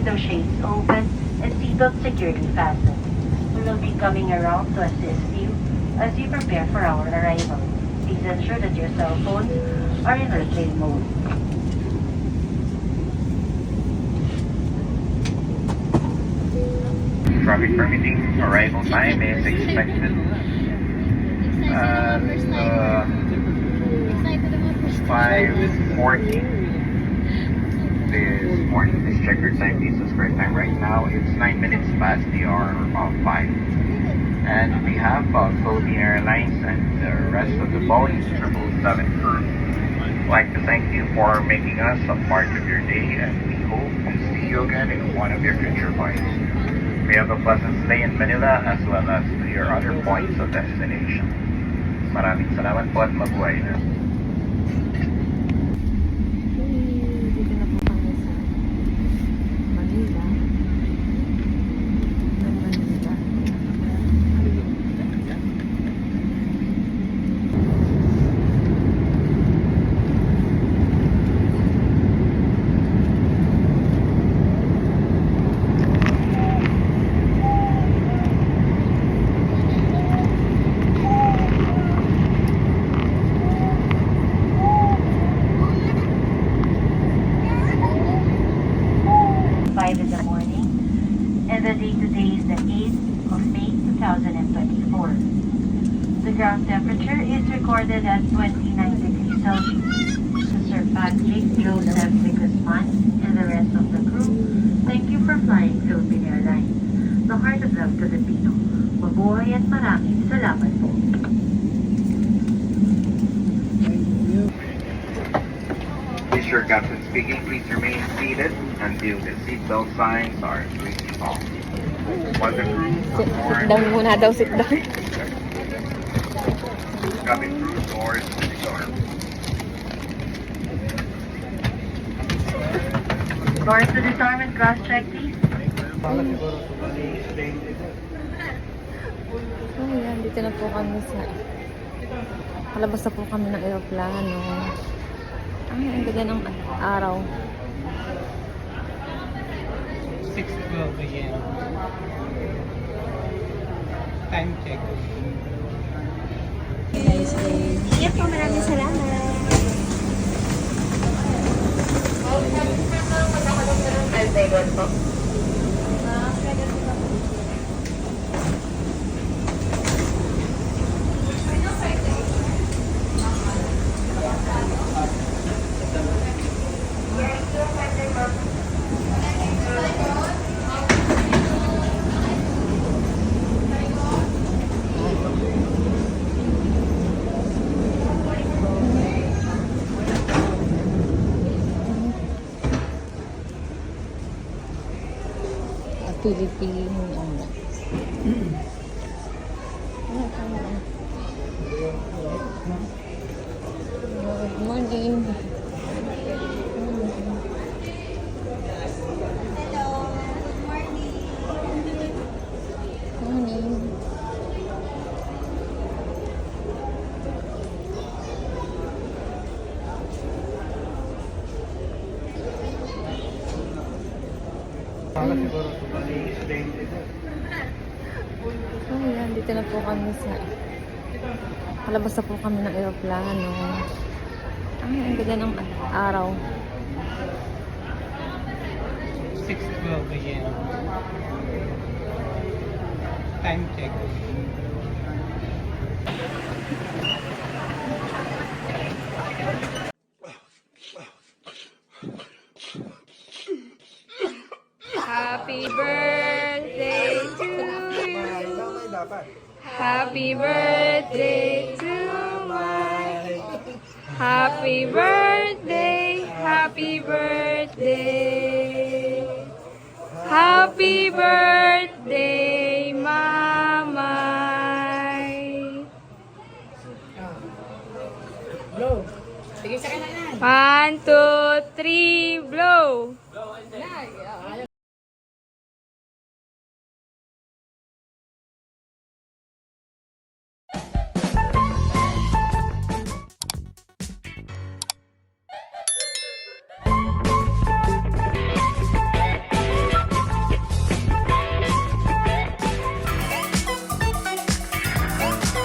window shades open, and seatbelt securely fastened. We will be coming around to assist you as you prepare for our arrival. Please ensure that your cell phones are in airplane mode. Traffic permitting arrival time is expected at uh, 5.40 this morning. This checkered time is correct time right now. It's 9 minutes past the hour of 5. And we have uh, Philippine Airlines and the rest of the Boeing 777 crew. I'd like to thank you for making us a part of your day and we hope to see you again in one of your future flights. We have a pleasant stay in Manila as well as to your other points of destination. Maraming salamat po at mabuhay na. At 2960 Celsius Mister Sir Patrick, Joseph, Guzman, and the rest of the crew. Thank you for flying Philippine Airlines. The heart of love to the Pino. Mabuhay at maraming salamat po. Sure, Captain speaking. Please remain seated until the seatbelt signs are switched off. Sit, sit down muna daw, sit down. Cabin crew doors switched on. Doors to disarm and cross-check, please. Oh, yan. Dito na po kami sa... Palabas na po kami ng aeroplano. Ay, ang ganda ng araw. 6.12 a.m. Time check. Yan po, maraming salamat. Ah, Philippine. Ano ano, ano. Good morning. Morning. Oh, yan. Dito na po kami sa... Palabas na po kami ng aeroplano. Ay, ang ganda ng araw. 6.12 a.m. Time check. Happy birthday to you. Happy birthday to Mike. Happy birthday, happy birthday. Happy birthday, Mama. Blow. One, two, three, blow.